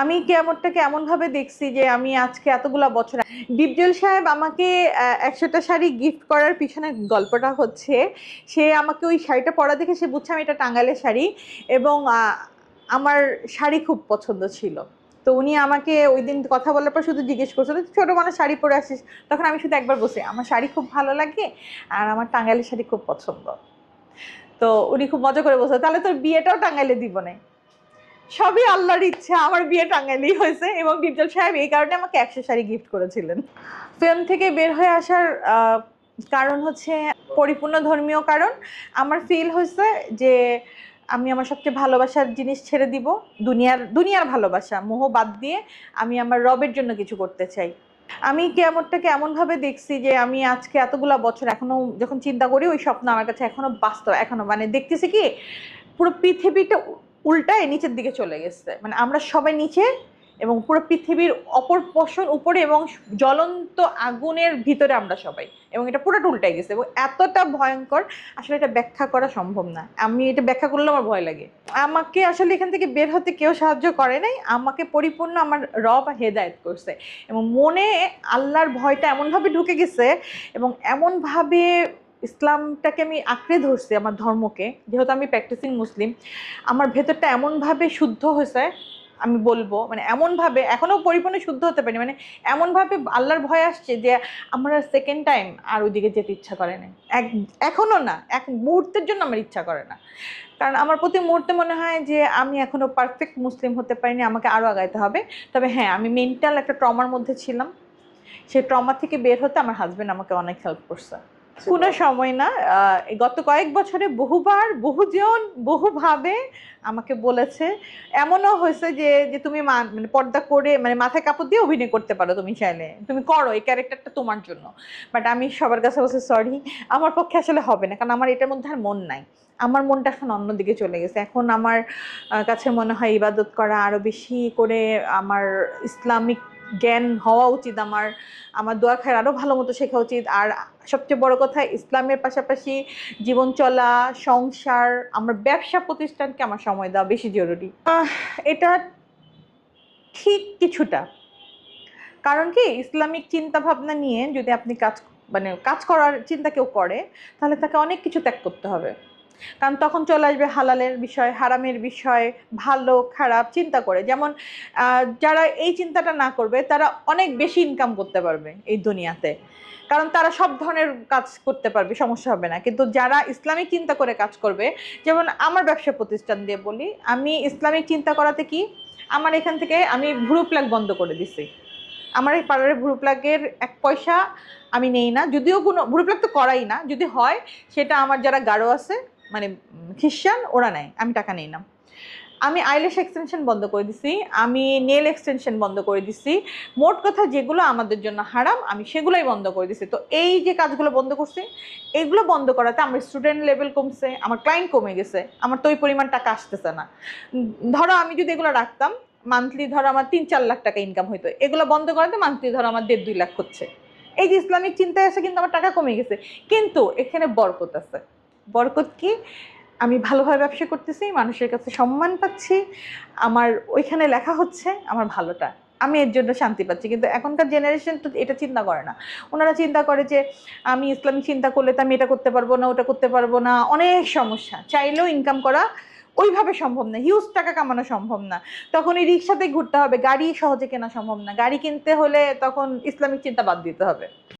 আমি কেমনটাকে এমনভাবে দেখছি যে আমি আজকে এতগুলা বছর ডিপজল সাহেব আমাকে একশোটা শাড়ি গিফট করার পিছনে গল্পটা হচ্ছে, সে আমাকে ওই শাড়িটা পরা দেখে সে বুঝছে আমি এটা টাঙ্গাইলের শাড়ি এবং আমার শাড়ি খুব পছন্দ ছিল। তো উনি আমাকে ওই দিন কথা বলার পর শুধু জিজ্ঞেস করছিল ছোটো মানুষ শাড়ি পরে আসিস? তখন আমি শুধু একবার বসে আমার শাড়ি খুব ভালো লাগে আর আমার টাঙ্গাইলের শাড়ি খুব পছন্দ। তো উনি খুব মজা করে বসে তাহলে তোর বিয়েটাও টাঙ্গাইলে দিব না। সবই আল্লাহর ইচ্ছা, আমার বিয়ে টাঙ্গাইলেই হয়েছে এবং ডিপজল সাহেব এই কারণে আমাকে একশো শাড়ি গিফট করেছিলেন। ফিল্ম থেকে বের হয়ে আসার কারণ হচ্ছে পরিপূর্ণ ধর্মীয় কারণ। আমার ফিল হয়েছে যে আমি আমার সবচেয়ে ভালোবাসার জিনিস ছেড়ে দিব, দুনিয়ার দুনিয়ার ভালোবাসা, মোহ বাদ দিয়ে আমি আমার রবের জন্য কিছু করতে চাই। আমি কেমনটাকে এমনভাবে দেখছি যে আমি আজকে এতগুলা বছর এখনও যখন চিন্তা করি, ওই স্বপ্ন আমার কাছে এখনও বাস্তব, এখনও মানে দেখতেছি কি, পুরো পৃথিবীটা উল্টায় নিচের দিকে চলে গেছে। মানে আমরা সবাই নিচে এবং পুরো পৃথিবীর অপর পশন উপরে এবং জ্বলন্ত আগুনের ভিতরে আমরা সবাই। এবং এটা পুরোটা উল্টাই গেছে এবং এতটা ভয়ঙ্কর, আসলে এটা ব্যাখ্যা করা সম্ভব না। আমি এটা ব্যাখ্যা করলে আমার ভয় লাগে। আমাকে আসলে এখান থেকে বের হতে কেউ সাহায্য করে নাই, আমাকে পরিপূর্ণ আমার রব হেদায়েত করছে। এবং মনে আল্লাহর ভয়টা এমনভাবে ঢুকে গেছে এবং এমনভাবে ইসলামটাকে আমি আঁকড়ে ধরছি আমার ধর্মকে, যেহেতু আমি প্র্যাকটিসিং মুসলিম, আমার ভেতরটা এমনভাবে শুদ্ধ হয়েছে, আমি বলব মানে এমনভাবে, এখনও পরিপূর্ণ শুদ্ধ হতে পারি মানে এমনভাবে আল্লাহর ভয় আসছে যে আমার আর সেকেন্ড টাইম আর ওইদিকে যেতে ইচ্ছা করে না এক, এখনও না, এক মুহূর্তের জন্য আমার ইচ্ছা করে না। কারণ আমার প্রতি মুহূর্তে মনে হয় যে আমি এখনও পারফেক্ট মুসলিম হতে পারিনি, আমাকে আরও আগাইতে হবে। তবে হ্যাঁ আমি মেন্টাল একটা ট্রমার মধ্যে ছিলাম। সেই ট্রমা থেকে বের হতে আমার হাজব্যান্ড আমাকে অনেক হেল্প করছে। কোনো সময় না গত কয়েক বছরে বহুবার বহুজন বহুভাবে আমাকে বলেছে এমনও হয়েছে যে যে তুমি মানে পর্দা করে মানে মাথায় কাপড় দিয়ে অভিনয় করতে পারো তুমি চাইলে। তুমি করো এই ক্যারেক্টারটা তোমার জন্য। বাট আমি সবার কাছে বলছি সরি আমার পক্ষে আসলে হবে না। কারণ আমার এটার মধ্যে আর মন নাই। আমার মনটা এখন অন্যদিকে চলে গেছে। এখন আমার কাছে মনে হয় ইবাদত করা আরও বেশি করে আমার ইসলামিক জ্ঞান হওয়া উচিত, আমার আমার দোয়া খায়ের আরও ভালো মতো শেখা উচিত। আর সবচেয়ে বড় কথা, ইসলামের পাশাপাশি জীবন চলা, সংসার, আমার ব্যবসা প্রতিষ্ঠানকে আমার সময় দেওয়া বেশি জরুরি। এটা ঠিক কিছুটা। কারণ কি, ইসলামিক চিন্তা ভাবনা নিয়ে যদি আপনি কাজ মানে কাজ করার চিন্তা কেউ করে, তাহলে তাকে অনেক কিছু ত্যাগ করতে হবে। কারণ তখন চলে আসবে হালালের বিষয়, হারামের বিষয়, ভালো, খারাপ চিন্তা করে। যেমন যারা এই চিন্তাটা না করবে, তারা অনেক বেশি ইনকাম করতে পারবে এই দুনিয়াতে। কারণ তারা সব ধরনের কাজ করতে পারবে, সমস্যা হবে না। কিন্তু যারা ইসলামিক চিন্তা করে কাজ করবে, যেমন আমার ব্যবসা প্রতিষ্ঠান দিয়ে বলি, আমি ইসলামিক চিন্তা করাতে কি, আমার এখান থেকে আমি ভ্রু প্লাগ বন্ধ করে দিছি। আমার এই পার্লারের ভ্রু প্লাগের এক পয়সা আমি নেই না, যদিও কোনো ভ্রু প্লাগ তো করাই না, যদি হয়, সেটা আমার যারা গাঢ় আছে মানে খ্রিস্টান ওরা নেয়, আমি টাকা নেই না। আমি আইলেশ এক্সটেনশন বন্ধ করে দিছি, আমি নেল এক্সটেনশন বন্ধ করে দিছি। মোট কথা যেগুলো আমাদের জন্য হারাম, আমি সেগুলোই বন্ধ করে দিছি। তো এই যে কাজগুলো বন্ধ করছি, এগুলো বন্ধ করাতে আমার স্টুডেন্ট লেভেল কমছে, আমার ক্লায়েন্ট কমে গেছে, আমার তো ওই পরিমাণ টাকা আসতেছে না। ধরো আমি যদি এগুলো রাখতাম মান্থলি ধরো আমার তিন চার লাখ টাকা ইনকাম হইতো, এগুলো বন্ধ করাতে মান্থলি ধরো আমার দেড় দুই লাখ হচ্ছে। এই যে ইসলামিক চিন্তায় এসে কিন্তু আমার টাকা কমে গেছে। কিন্তু এখানে বরকত আছে। বরকত কি আমি ভালোভাবে ব্যবসা করতেছি, মানুষের কাছে সম্মান পাচ্ছি। আমার ওইখানে লেখা হচ্ছে, আমার ভালোটা। আমি এর জন্য শান্তি পাচ্ছি। কিন্তু এখনকার জেনারেশন তো এটা চিন্তা করে না। ওনারা চিন্তা করে যে, আমি ইসলামিক চিন্তা করলে তো আমি এটা করতে পারব না, ওটা করতে পারব না। অনেক সমস্যা। চাইলেও ইনকাম করা ওইভাবে সম্ভব না। হিউজ টাকা কামানো সম্ভব না। তখন এই রিক্সাতে ঘুরতে হবে। গাড়ি সহজে কেনা সম্ভব না। গাড়ি কিনতে হলে তখন ইসলামিক চিন্তা বাদ দিতে হবে।